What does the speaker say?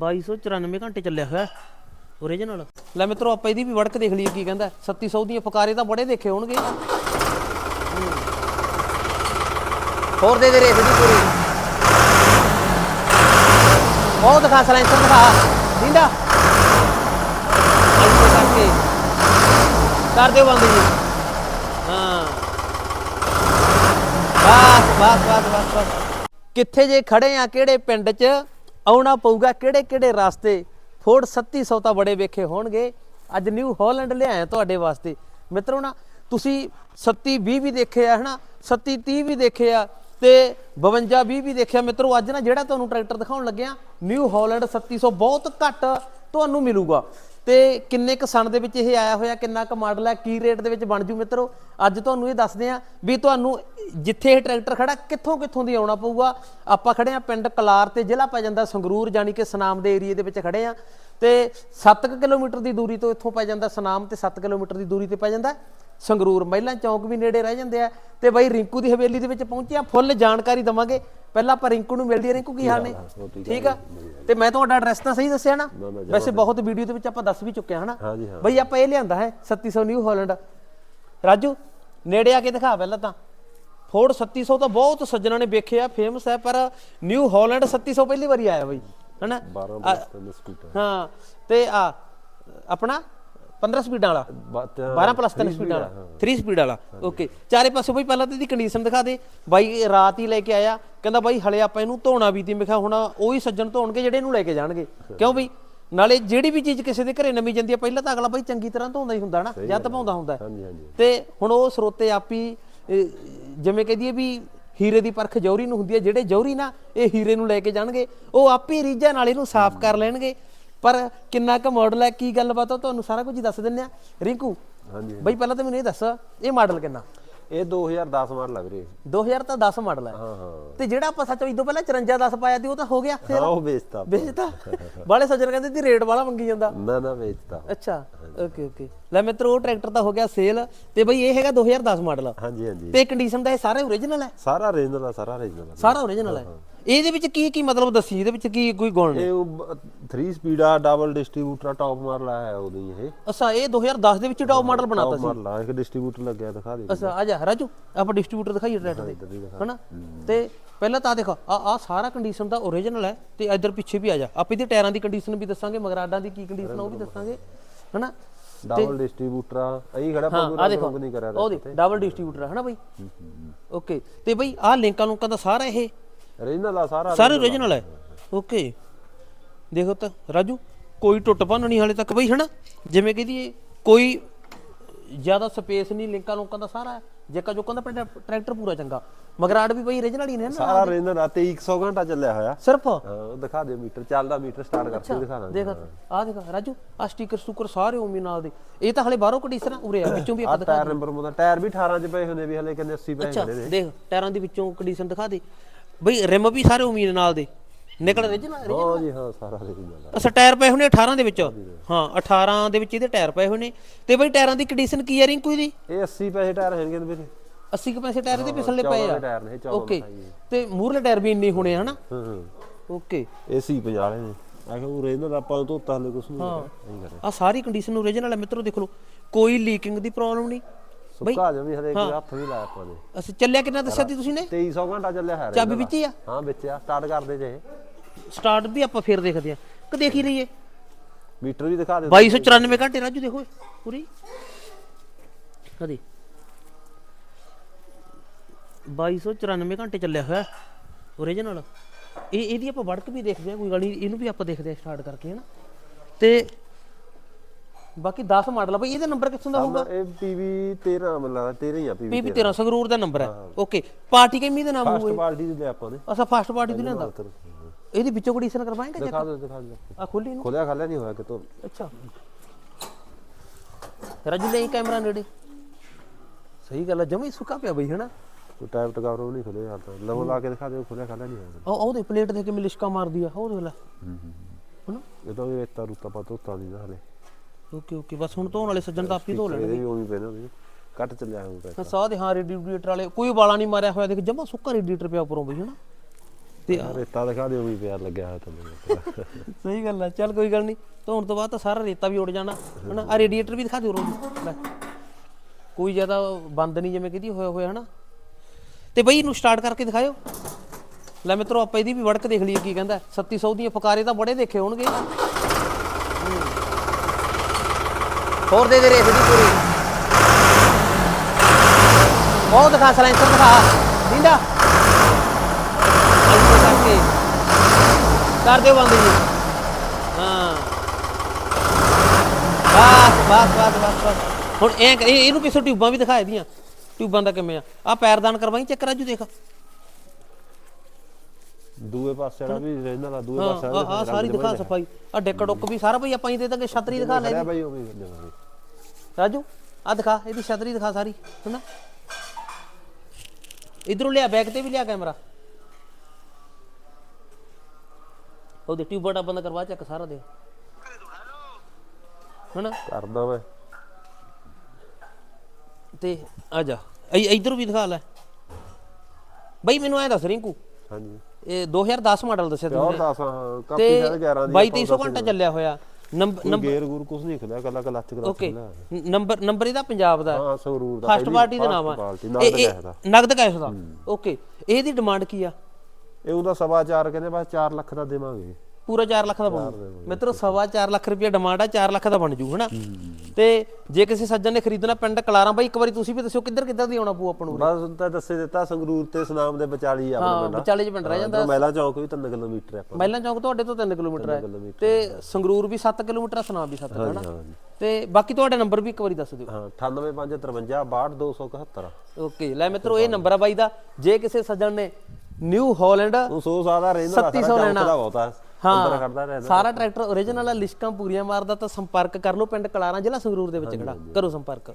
2294 ਘੰਟੇ ਚੱਲਿਆ ਹੋਇਆ ਓਰੀਜਨਲ ਲੈ ਮਿੱਤਰੋ ਆਪਾਂ ਇਹਦੀ ਵੀ ਵੜਕ ਦੇਖ ਲਈਏ ਕੀ ਕਹਿੰਦਾ। 3700 ਦੀਆਂ ਫਕਾਰੇ ਤਾਂ ਬੜੇ ਦੇਖੇ ਹੋਣਗੇ। ਹੋਰ ਦੇ ਦੇ ਰੇਸ ਦੀ ਪੂਰੀ। ਉਹ ਦਿਖਾ ਸਲੈਂਸਰ ਦਿਖਾ। ਦਿੰਦਾ। ਕਰ ਦਿਓ ਬੰਦ ਜੀ। ਹਾਂ। ਬਸ ਬਸ ਬਸ ਬਸ। ਕਿੱਥੇ ਜੇ ਖੜੇ ਆ ਕਿਹੜੇ ਪਿੰਡ 'ਚ? ਆਉਣਾ ਪਊਗਾ। ਕਿਹੜੇ ਕਿਹੜੇ ਰਸਤੇ ਫੋਰਡ 3700 ਤਾਂ ਬੜੇ ਵੇਖੇ ਹੋਣਗੇ। ਅੱਜ ਨਿਊ ਹਾਲੈਂਡ ਲਿਆਇਆ ਤੁਹਾਡੇ ਵਾਸਤੇ। ਮਿੱਤਰੋ ਨਾ, ਤੁਸੀਂ 37 20 ਵੀ ਦੇਖੇ ਆ, ਹਨਾ? 37 30 ਵੀ ਦੇਖੇ ਆ ਤੇ 52 20 ਵੀ ਦੇਖਿਆ। ਮਿੱਤਰੋ, ਅੱਜ ਨਾ ਜਿਹੜਾ ਤੁਹਾਨੂੰ ਟਰੈਕਟਰ ਦਿਖਾਉਣ ਲੱਗਿਆ ਨਿਊ ਹਾਲੈਂਡ 3700 ਬਹੁਤ ਘੱਟ ਤੁਹਾਨੂੰ ਮਿਲੂਗਾ। ਤੇ ਕਿੰਨੇ ਕ ਸਣ ਦੇ ਵਿੱਚ ਇਹ ਆਇਆ ਹੋਇਆ, ਕਿੰਨਾ ਕ ਮਾਡਲ ਹੈ, ਕੀ ਰੇਟ ਦੇ ਵਿੱਚ ਬਣ ਜੂ ਮਿੱਤਰੋ? ਅੱਜ ਤੁਹਾਨੂੰ ਇਹ ਦੱਸਦੇ ਆ ਵੀ ਤੁਹਾਨੂੰ ਜਿੱਥੇ ਇਹ ਟਰੈਕਟਰ ਖੜਾ ਕਿੱਥੋਂ ਕਿੱਥੋਂ ਦੀ ਆਉਣਾ ਪਊਗਾ? ਆਪਾਂ ਖੜੇ ਆ ਪਿੰਡ ਕਲਾਰ ਤੇ ਜ਼ਿਲ੍ਹਾ ਪੈ ਜਾਂਦਾ ਸੰਗਰੂਰ ਜਾਨੀ ਕਿ ਸਨਾਮ ਦੇ ਏਰੀਏ ਦੇ ਵਿੱਚ ਖੜੇ ਆ ਤੇ 7 ਕਿਲੋਮੀਟਰ ਦੀ ਦੂਰੀ ਤੋਂ ਇੱਥੋਂ ਪੈ ਜਾਂਦਾ ਸਨਾਮ ਤੇ 7 ਕਿਲੋਮੀਟਰ ਦੀ ਦੂਰੀ ਤੇ ਪੈ ਜਾਂਦਾ ਸੰਗਰੂਰ। ਮਹਿਲਾਂ ਚੌਂਕ ਵੀ ਨੇੜੇ ਰਹਿ ਜਾਂਦੇ ਆ। ਤੇ ਬਾਈ ਰਿੰਕੂ ਦੀ ਹਵੇਲੀ ਦੇ ਵਿੱਚ ਪਹੁੰਚੇ ਆ ਫੁੱਲ ਜਾਣਕਾਰੀ ਦਵਾਂਗੇ। ਪਹਿਲਾਂ ਆਪਾਂ ਰਿੰਕੂ ਨੂੰ ਮਿਲਦੀ ਆ। ਰਿੰਕੂ ਕੀ ਹਾਲ ਨੇ? ਠੀਕ ਆ? ਤੇ ਮੈਂ ਤੁਹਾਡਾ ਐਡਰੈਸ ਤਾਂ ਸਹੀ ਦੱਸਿਆ ਨਾ? ਵੈਸੇ ਬਹੁਤ ਵੀਡੀਓ ਦੇ ਵਿੱਚ ਆਪਾਂ ਦੱਸ ਵੀ ਚੁੱਕੇ ਹਨਾ। ਬਈ ਆਪਾਂ ਇਹ ਲਿਆਂਦਾ ਹੈ 3700 ਨਿਊ ਹਾਲੈਂਡ। ਰਾਜੂ ਨੇੜੇ ਆ ਕੇ ਦਿਖਾ ਪਹਿਲਾਂ ਤਾਂ। ਫੋਰਡ 3700 ਤਾਂ ਬਹੁਤ ਸੱਜਣਾ ਨੇ ਵੇਖਿਆ ਫੇਮਸ ਹੈ ਪਰ ਨਿਊ ਹਾਲੈਂਡ 3700 ਪਹਿਲੀ ਵਾਰੀ ਆਇਆ ਬਈ ਹਨਾ? 12 ਆ- ਬਸ ਤਿੰਨ ਸਕੂਟਰ ਹਾਂ ਤੇ ਆ ਆਪਣਾ 15 ਸਪੀਡਾਂ ਵਾਲਾ 12 ਪਲੱਸ 3 ਸਪੀਡ ਵਾਲਾ 3 ਸਪੀਡ ਵਾਲਾ ਓਕੇ ਚਾਰੇ ਪਾਸੇ ਬਈ ਪਹਿਲਾਂ ਤਾਂ ਇਹਦੀ ਕੰਡੀਸ਼ਨ ਦਿਖਾ ਦੇ ਬਾਈ ਰਾਤ ਹੀ ਲੈ ਕੇ ਆਇਆ ਕਹਿੰਦਾ ਬਾਈ ਹਲੇ ਆਪਾਂ ਇਹਨੂੰ ਧੋਣਾ ਵੀ ਤੀ ਮੈਂ ਕਿਹਾ ਹੁਣ ਉਹੀ ਸੱਜਣ ਧੋਣਗੇ ਜਿਹੜੇ ਇਹਨੂੰ ਲੈ ਕੇ ਜਾਣਗੇ। ਕਿਉਂ ਬਈ? ਨਾਲੇ ਜਿਹੜੀ ਵੀ ਚੀਜ਼ ਕਿਸੇ ਦੇ ਘਰੇ ਨਵੀਂ ਜਾਂਦੀ ਹੈ ਪਹਿਲਾਂ ਤਾਂ ਅਗਲਾ ਬਾਈ ਚੰਗੀ ਤਰ੍ਹਾਂ ਧੋਂਦਾ ਹੀ ਹੁੰਦਾ ਨਾ ਜਾਂ ਧਵਾਉਂਦਾ ਹੁੰਦਾ। ਤੇ ਹੁਣ ਉਹ ਸਰੋਤੇ ਆਪੀ ਜਿਵੇਂ ਕਹਦੀਏ ਵੀ ਹੀਰੇ ਦੀ ਪਰਖ ਜੌਹਰੀ ਨੂੰ ਹੁੰਦੀ ਹੈ ਜਿਹੜੇ ਜੌਹਰੀ ਨਾ ਇਹ ਹੀਰੇ ਨੂੰ ਲੈ ਕੇ ਜਾਣਗੇ ਉਹ ਆਪੇ ਰੀਝਾਂ ਨਾਲ ਇਹਨੂੰ ਸਾਫ਼ ਕਰ ਲੈਣਗੇ। ਪਰ ਕਿੰਨਾ ਕੁ ਮਾਡਲ ਹੈ ਕੀ ਗੱਲਬਾਤ ਆ ਤੁਹਾਨੂੰ ਸਾਰਾ ਕੁਝ ਦੱਸ ਦਿੰਨੇ ਆ ਰਿੰਕੂ ਹਾਂਜੀ ਬਈ ਪਹਿਲਾਂ ਤਾਂ ਮੈਨੂੰ ਇਹ ਦੱਸ ਇਹ ਮਾਡਲ ਕਿੰਨਾ? ਇਹ 2010 ਮਾਡਲ ਲੱਗ ਰਹੀ 2000 ਤਾਂ 10 ਮਾਡਲ ਹੈ। ਹਾਂ ਹਾਂ। ਤੇ ਜਿਹੜਾ ਆਪਾਂ ਸੱਚ ਇਦੋਂ ਪਹਿਲਾਂ 54 10 ਪਾਇਆ ਸੀ ਉਹ ਤਾਂ ਹੋ ਗਿਆ ਹਾਂ ਫਿਰ ਉਹ ਵੇਚਤਾ ਵੇਚਤਾ। ਬਾਲੇ ਸੱਜਣ ਕਹਿੰਦੇ ਸੀ ਰੇਟ ਵਾਲਾ ਮੰਗੀ ਜਾਂਦਾ। ਨਾ ਨਾ ਵੇਚਤਾ। ਅੱਛਾ ਓਕੇ ਓਕੇ। ਲੈ ਮਿੱਤਰੋ ਉਹ ਟਰੈਕਟਰ ਤਾਂ ਹੋ ਗਿਆ ਸੇਲ। ਤੇ ਬਈ ਇਹ ਹੈਗਾ 2010 ਮਾਡਲ। ਹਾਂਜੀ ਹਾਂਜੀ। ਤੇ ਕੰਡੀਸ਼ਨ ਦਾ ਇਹ ਸਾਰਾ ਓਰੀਜਨਲ ਹੈ? ਸਾਰਾ ਰੀਜਨਲ ਆ ਸਾਰਾ ਰੀਜਨਲ ਆ। ਸਾਰਾ ਓਰੀਜਨਲ ਹੈ। ਇਹਦੇ ਵਿੱਚ ਕੀ ਕੀ ਮਤਲਬ ਦੱਸੀ? ਇਹਦੇ ਵਿੱਚ ਕੀ ਕੋਈ ਗੁਣ ਨੇ? ਇਹ 3 ਸਪੀਡ ਆ ਡਬਲ ਡਿਸਟ੍ਰੀਬਿਊਟਰ ਟਾਪ ਮਾਡਲ ਆਇਆ ਉਦੋਂ ਹੀ ਇਹ। ਅੱਛਾ ਇਹ 2010 ਦੇ ਵਿੱਚ ਟੌਪ ਮਾਡਲ ਬਣਾਤਾ ਸੀ। ਮਾਡਲ ਆ ਇੱਕ ਡਿਸਟ੍ਰੀਬਿਊਟਰ ਲੱਗਿਆ ਦਿਖਾ ਦੇ। ਅੱਛਾ ਆ ਜਾ ਰਾਜੂ ਆਪਾਂ ਡਿਸਟ੍ਰੀਬਿਊਟਰ ਦਿਖਾਈਏ ਵੀ ਦੇ। ਹਨਾ? ਤੇ ਪਹਿਲਾਂ ਤਾਂ ਦੇਖੋ ਆ ਆ ਸਾਰਾ ਕੰਡੀਸ਼ਨ ਦਾ ਓਰੀਜਨਲ ਹੈ ਤੇ ਇੱਧਰ ਪਿੱਛੇ ਵੀ ਆ ਜਾ। ਆਪਾਂ ਇਹਦੇ ਟਾਇਰਾਂ ਦੀ ਕੰਡੀਸ਼ਨ ਵੀ ਦੱਸਾਂਗੇ ਮਗਰਾਡਾਂ ਦੀ ਕੀ ਕੰਡੀਸ਼ਨ ਆ ਉਹ ਵੀ ਦੱਸਾਂਗੇ। ਹਨਾ? ਡਬਲ ਡਿਸਟ੍ਰੀਬਿਊਟਰ ਆ ਅਈ ਖੜਾ ਆ ਪੂਰਾ ਰੰਗ ਨਹੀਂ ਕਰਿਆ ਉਹ ਦੇਖ ਡਬਲ ਡਿਸਟ੍ਰੀਬਿਊਟਰ ਹੈ ਨਾ ਬਈ ਓਕੇ ਤੇ ਬਈ ਆਹ ਲਿੰਕਾਂ ਲੁੰਕਾਂ ਦਾ ਸਾਰਾ ਇਹ? ਰੀਜਨਲ ਆ ਸਾਰਾ ਸਾਰੇ ਓਰੀਜਨਲ ਹੈ? ਓਕੇ ਦੇਖੋ ਤਾਂ ਰਾਜੂ ਕੋਈ ਟੁੱਟ ਭੰਨ ਨਹੀਂ ਹਾਲੇ ਤੱਕ ਬਈ ਹਨਾ? ਜਿਵੇਂ ਕਹਦੀ ਕੋਈ ਜ਼ਿਆਦਾ ਸਪੇਸ ਨਹੀਂ ਲਿੰਕਾਂ ਲੋਕਾਂ ਦਾ ਸਾਰਾ ਜੇਕਾ ਜੋਕਾਂ ਦਾ ਆਪਣਾ ਟਰੈਕਟਰ ਪੂਰਾ ਚੰਗਾ। ਮਗਰਾੜ ਵੀ ਬਈ ਓਰੀਜਨਲ ਹੀ ਨੇ ਨਾ ਸਾਰਾ ਰੀਜਨਲ ਆ 2300 ਘੰਟਾ ਚੱਲਿਆ ਹੋਇਆ। ਸਿਰਫ? ਉਹ ਦਿਖਾ ਦੇ ਮੀਟਰ ਚੱਲਦਾ ਮੀਟਰ ਸਟਾਰਟ ਕਰਕੇ ਦਿਖਾ ਦਾਂਗੇ। ਦੇਖ। ਆ ਦੇਖ ਰਾਜੂ ਆ ਸਟicker ਸਟੂਕਰ ਸਾਰੇ ਉਮੀ ਨਾਲ ਦੇ। ਇਹ ਤਾਂ ਹਲੇ ਬਾਹਰੋਂ ਕੰਡੀਸ਼ਨ ਉਰੇ ਆ ਵਿੱਚੋਂ ਵੀ ਦਿਖਾ ਟਾਇਰ ਨੰਬਰ ਮੁੰਦਾ ਟਾਇਰ ਵੀ 18 ਚ ਪਏ ਹੁੰਦੇ ਵੀ ਹਲੇ ਕਹਿੰਦੇ 80 ਪਏ ਹੁੰਦੇ ਨੇ। ਦੇਖ ਟਾਇਰਾਂ ਦੇ ਵਿੱਚੋਂ ਕੰਡੀਸ਼ਨ ਦਿਖਾ ਦੇ। ਬਈ ਰਿਮ ਵੀ ਸਾਰੇ ਉਮੀ ਨਾਲ ਦੇ। ਨਿਕਲ ਓਰੀਜਨਲ ਹਾਂ ਜੀ। ਹਾਂ ਸਾਰਾ ਰੀਜਨਲ ਆ ਅੱਛਾ ਟਾਇਰ ਪਏ ਹੋਣੇ 18 ਦੇ ਵਿੱਚ? ਹਾਂ 18 ਦੇ ਵਿੱਚ ਇਹਦੇ ਟਾਇਰ ਪਏ ਹੋਏ ਨੇ ਤੇ ਬਈ ਟਾਇਰਾਂ ਦੀ ਕੰਡੀਸ਼ਨ ਕੀ ਹੈ ਰਿੰਕੂ ਇਹਦੀ? ਇਹ 80 ਪੈਸੇ ਟਾਇਰ ਹੈਣਗੇ ਇਹਦੇ ਵਿੱਚ 80 ਕੁ ਪੈਸੇ ਟਾਇਰ ਦੇ ਪਿਛਲੇ ਪਏ ਆ। ਦੇ ਟਾਇਰ ਨੇ, ਓਕੇ। ਤੇ ਮੂਰਲੇ ਟਾਇਰ ਵੀ ਇੰਨੇ ਹੋਣੇ ਹਨਾ? ਹਾਂ ਹਾਂ। ਓਕੇ। ਇਹ ਸੀ 50 ਵਾਲੇ ਨੇ। ਆ ਕੇ ਉਹ ਰੀਜਨਲ ਆਪਾਂ ਨੂੰ ਧੋਤਾ ਹਲੇ ਕੁਛ ਨਹੀਂ ਆ ਸਾਰੀ ਕੰਡੀਸ਼ਨ ਓਰੀਜਨਲ ਹੈ ਮਿੱਤਰੋ ਦੇਖ ਲਓ। ਕੋਈ ਲੀਕਿੰਗ ਦੀ ਪ੍ਰੋਬਲਮ ਨਹੀਂ। ਸੁੱਕਾ ਜਾ ਵੀ ਹਲੇ ਹੱਥ ਵੀ ਲਾਇਆ ਆਪਾਂ ਨੇ। ਅਸੀਂ ਚੱਲਿਆ ਕਿੰਨਾ ਦੱਸਿਆ ਸੀ ਤੁਸੀਂ ਨੇ? 2300 ਘੰਟਾ ਚੱਲਿਆ ਹੈ ਚਾਬੀ ਵਿੱਚ ਹੀ ਆ? ਹਾਂ ਵਿੱਚ ਆ। ਸਟਾਰਟ ਕਰਦੇ ਜੇ ਸਟਾਰਟ ਵੀ ਆਪਾਂ ਫੇਰ ਦੇਖਦੇ ਆ ਕਿ ਦੇਖ ਹੀ ਲਈਏ। ਮੀਟਰ ਵੀ ਦਿਖਾ ਦੇ 2294 ਘੰਟੇ ਰਾਜੂ ਦੇਖੋ ਪੂਰੀ। ਕਦੀ। 2294 ਘੰਟੇ ਚੱਲਿਆ ਹੋਇਆ ਓਰੀਜਨਲ ਇਹ ਇਹਦੀ ਆਪਾਂ ਵੜਕ ਵੀ ਦੇਖਦੇ ਆ ਕੋਈ ਗੱਲ ਨਹੀਂ ਇਹਨੂੰ ਵੀ ਆਪਾਂ ਦੇਖਦੇ ਆ ਸਟਾਰਟ ਕਰਕੇ ਹਨਾ। ਤੇ ਬਾਕੀ 10 ਮਾਡਲ ਆ ਬਈ ਇਹਦਾ ਨੰਬਰ ਕਿੱਥੋਂ ਦਾ ਹੋਊਗਾ? ਇਹ ਪੀਵੀ 13 ਮੈਨੂੰ ਲੱਗਦਾ 13 ਹੀ ਆ ਪੀਵੀ ਪੀਪੀ 13 ਸੰਗਰੂਰ ਦਾ ਨੰਬਰ ਹੈ। ਓਕੇ ਪਾਰਟੀ ਕਿੰਨੀ ਦਾ ਨਾਮ ਫਸਟ ਹੋਊਗਾ ਪਾਰਟੀ ਦੇ ਲਿਆ ਆਪਾਂ ਨੇ ਅਸਾ ਫਸਟ ਪਾਰਟੀ ਦੀ ਲਿਆਂਦਾ। ਇਹਦੀ ਵਿੱਚੋਂ ਕੰਡੀਸ਼ਨ ਕਰਵਾਏਂਗੇ ਦਿਖਾ ਦੇ ਦਿਖਾ ਦੇ ਆ ਖੋਲੀ ਇਹਨੂੰ। ਖੋਲਿਆ ਖਾਲਿਆ ਨਹੀਂ ਹੋਇਆ ਕਿਤੋਂ? ਅੱਛਾ। ਰਾਜੂ ਲੈ ਕੈਮਰਾ ਨੇੜੇ। ਸਹੀ ਗੱਲ ਹੈ ਜਮੀ ਸੁੱਕਾ ਪਿਆ ਬਈ ਹਨਾ? ਕੋਈ ਟਾਈਪ ਟਕਾਵਰ ਉਹ ਨਹੀਂ ਖੋਲਿਆ ਹਾਲ ਲਵੋ ਲਾ ਕੇ ਦਿਖਾ ਦੇ ਖੋਲਿਆ ਖਾਲਿਆ ਨਹੀਂ ਹੋਇਆ। ਉਹ ਉਹਦੇ ਪਲੇਟ ਦੇ ਕੇ ਮਿਲਿਸ਼ਕਾ ਮਾਰਦੀ ਆ ਉਹ ਦੇਖ ਲੈ। ਹਨਾ? ਇਹ ਤਾਂ ਇਹ ਤਾਂ ਰੁੱਤਾ ਪਾ ਨਹੀਂ ਨਾ ਹਲੇ ਓਕੇ ਓਕੇ। ਬਸ ਹੁਣ ਧੋਣ ਵਾਲੇ ਸੱਜਣ ਤਾਂ ਆਪੀ ਧੋ ਲੈਣਗੇ। ਵੀ ਉਵੇਂ ਪੈਣਾ ਉਹਦੇ ਕੱਟ ਚੱਲਿਆ ਹੋਊਗਾ ਹਾਂ ਸਾਹ ਦੇ ਹਾਂ ਰੇਡੀਏਟਰ ਵਾਲੇ ਕੋਈ ਵਾਲਾ ਨਹੀਂ ਮਾਰਿਆ ਹੋਇਆ। ਦੇਖ ਜਮਾ ਸੁੱਕਾ ਰੇਡੀਏਟਰ ਪਿਆ ਉੱਪਰੋਂ ਬਈ ਹਨਾ? ਤੇ ਰੇਤਾ ਦਿਖਾ ਦਿਓ ਵੀ ਪਿਆਰ ਲੱਗਿਆ ਹੋਇਆ ਤੁਹਾਨੂੰ ਸਹੀ ਗੱਲ ਹੈ ਚੱਲ ਕੋਈ ਗੱਲ ਨਹੀਂ ਧੋਣ ਤੋਂ ਬਾਅਦ ਤਾਂ ਸਾਰਾ ਰੇਤਾ ਵੀ ਉੱਡ ਜਾਣਾ ਹਨਾ? ਆ ਰੇਡੀਏਟਰ ਵੀ ਦਿਖਾ ਦਿਓ ਰੋਜ਼। ਲੈ ਕੋਈ ਜ਼ਿਆਦਾ ਬੰਦ ਨਹੀਂ ਜਿਵੇਂ ਕਿਹਦੀ ਹੋਇਆ ਹੋਇਆ ਹਨਾ? ਤੇ ਬਈ ਇਹਨੂੰ ਸਟਾਰਟ ਕਰਕੇ ਦਿਖਾਇਓ। ਲੈ ਮਿੱਤਰੋ ਆਪਾਂ ਇਹਦੀ ਵੀ ਵੜਕ ਦੇਖ ਲਈਏ ਕੀ ਕਹਿੰਦਾ 3700 ਦੀਆਂ ਫਕਾਰੇ ਤਾਂ ਬੜੇ ਦੇਖੇ ਹੋਣਗੇ। ਹੋਰ ਦੇ ਦੇ ਰੇਸ ਦੀ ਪੂਰੀ। ਉਹ ਦਿਖਾ ਸਲੈਂਸਰ ਦਿਖਾ। ਦਿੰਦਾ ਅੱਗੇ ਕਰਕੇ ਕਰ ਦਿਓ ਬੰਦ ਜੀ ਹਾਂ। ਬਸ ਬਸ ਬਸ ਬਸ ਬਸ। ਹੁਣ ਇਹ ਇਹ- ਇਹਨੂੰ ਪਿੱਛੇ ਟਿਊਬਾਂ ਵੀ ਦਿਖਾ ਇਹਦੀਆਂ। ਟਿਊਬਾਂ ਦਾ ਕਿਵੇਂ ਆ? ਆ ਪੈਰਦਾਨ ਕਰਵਾਈ ਚੈੱਕ ਰਾਜੂ ਦੇਖ। ਦੂਏ ਪਾਸੇ ਵਾਲਾ ਵੀ ਰਹਿੰਦਾ ਦਾ ਦੂਏ ਹਾਂ ਪਾਸੇ ਆ ਆ ਸਾਰੀ ਦਿਖਾ ਸਫ਼ਾਈ। ਆ ਡਿੱਕ ਡੁੱਕ ਵੀ ਸਾਰਾ ਭਈ ਆਪਾਂ ਹੀ ਦੇ ਦਾਂਗੇ ਛਤਰੀ ਦਿਖਾ ਲੈ ਰਾਜੂ ਆ ਦਿਖਾ ਇਹਦੀ ਛਤਰੀ ਦਿਖਾ ਸਾਰੀ ਹਨਾ ਇਧਰੋਂ ਲਿਆ ਬੈਕ ਤੇ ਵੀ ਲਿਆ ਕੈਮਰਾ। ਟਿਊਬ ਦਾ ਬੰਦ ਕਰਵਾ ਚੱਕ ਸਾਰਾ ਦੇ। ਹਨਾ? ਕਰਦਾ ਮੈਂ ਤੇ ਆ ਜਾ। ਇਧਰ ਵੀ ਦਿਖਾ ਲੈ। ਬਈ ਮੈਨੂੰ ਐ ਦੱਸ ਰਿੰਕੂ। ਹਾਂਜੀ। ਇਹ 2010 ਮਾਡਲ ਦੱਸਿਆ ਤੁਸੀਂ ਦਾ ਕਾਪੀ ਤੇ ਸ਼ਾਇਦ 11 ਦੀ 2200 ਘੰਟਾ ਚੱਲਿਆ ਹੋਇਆ। ਨੰਬਰ ਗੇਰ ਗੁਰ ਕੁਝ ਨਹੀਂ ਖੁੱਲਿਆ ਕੱਲਾ ਕੱਲਾ ਚ ਓਕੇ। ਖੁੱਲਿਆ ਨੰਬਰ ਨੰਬਰ ਇਹਦਾ ਪੰਜਾਬ ਦਾ। ਹਾਂ ਸੰਗਰੂਰ ਦਾ। ਫਸਟ ਪਾਰਟੀ ਦਾ ਨਾਮ ਆ। ਇਹ- ਨਗਦ ਕੈਸ਼ ਦਾ। ਓਕੇ। ਇਹਦੀ ਡਿਮਾਂਡ ਕੀ ਆ? ਇਹ ਉਹਦਾ ਸਵਾ ਚਾਰ ਕਹਿੰਦੇ ਬਸ 4 ਲੱਖ ਦਾ ਦੇਵਾਂਗੇ। ਪੂਰਾ 4 ਲੱਖ ਦਾ ਬਣੂ ਮਿੱਤਰੋ ਸਵਾ 4 ਲੱਖ ਰੁਪਏ ਡਿਮਾਂਡ ਆ 4 ਲੱਖ ਦਾ ਬਣ ਜੂ ਹਨਾ? ਤੇ ਜੇ ਕਿਸੇ ਸੱਜਣ ਨੇ ਖਰੀਦਣਾ ਪਿੰਡ ਕਲਾਰਾਂ ਬਾਈ ਇੱਕ ਵਾਰੀ ਤੁਸੀਂ ਵੀ ਦੱਸਿਓ ਕਿੱਧਰ ਕਿੱਧਰ ਦੀ ਆਉਣਾ ਪਊ ਆਪਾਂ ਨੂੰ ਬਸ ਤਾਂ ਦੱਸੇ ਦਿੱਤਾ ਸੰਗਰੂਰ ਤੇ ਸੁਨਾਮ ਦੇ ਵਿਚਾਲੀ ਆਪਣਾ ਹਾਂ ਪਿੰਡ। ਵਿਚਾਲੇ ਚ ਪਿੰਡ ਰਹਿ ਜਾਂਦਾ। ਮਹਿਲਾ ਚੌਕ ਵੀ 3 ਕਿਲੋਮੀਟਰ ਹੈ। ਆਪਾਂ ਮਹਿਲਾਂ ਚੌਕ ਤੁਹਾਡੇ ਤੋਂ 3 ਕਿਲੋਮੀਟਰ ਹੈ। ਤੇ ਸੰਗਰੂਰ ਵੀ 7 ਕਿਲੋਮੀਟਰ ਆ ਸੁਨਾਮ ਵੀ 7 ਹੈ ਹਨਾ? ਹਾਂ ਤੇ ਬਾਕੀ ਤੁਹਾਡਾ ਨੰਬਰ ਵੀ ਇੱਕ ਵਾਰੀ ਦੱਸ ਦਿਓ। ਹਾਂ 98553 62271 ਓਕੇ ਲੈ ਮਿੱਤਰੋ ਇਹ ਨੰਬਰ ਆ ਬਾਈ ਦਾ। ਜੇ ਕਿਸੇ ਸੱਜਣ ਨੇ ਨਿਊ ਹਾਲੈਂਡ ਉਹ 100 ਸਾਲ ਦਾ ਰਹਿੰਦਾ 3700 ਲੈਣਾ। ਬਹੁਤਾ ਅੰਦਰ ਖੜਦਾ ਰਹਿੰਦਾ। ਸਾਰਾ ਟਰੈਕਟਰ ਆ ਲਿਸ਼ਕਾਂ ਪੂਰੀਆਂ ਮਾਰਦਾ ਤਾਂ ਸੰਪਰਕ ਕਰ ਲਓ ਪਿੰਡ ਕਲਾਰਾਂ ਜ਼ਿਲ੍ਹਾ ਸੰਗਰੂਰ ਦੇ ਵਿੱਚ ਖੜਾ। ਕਰੋ ਸੰਪਰਕ।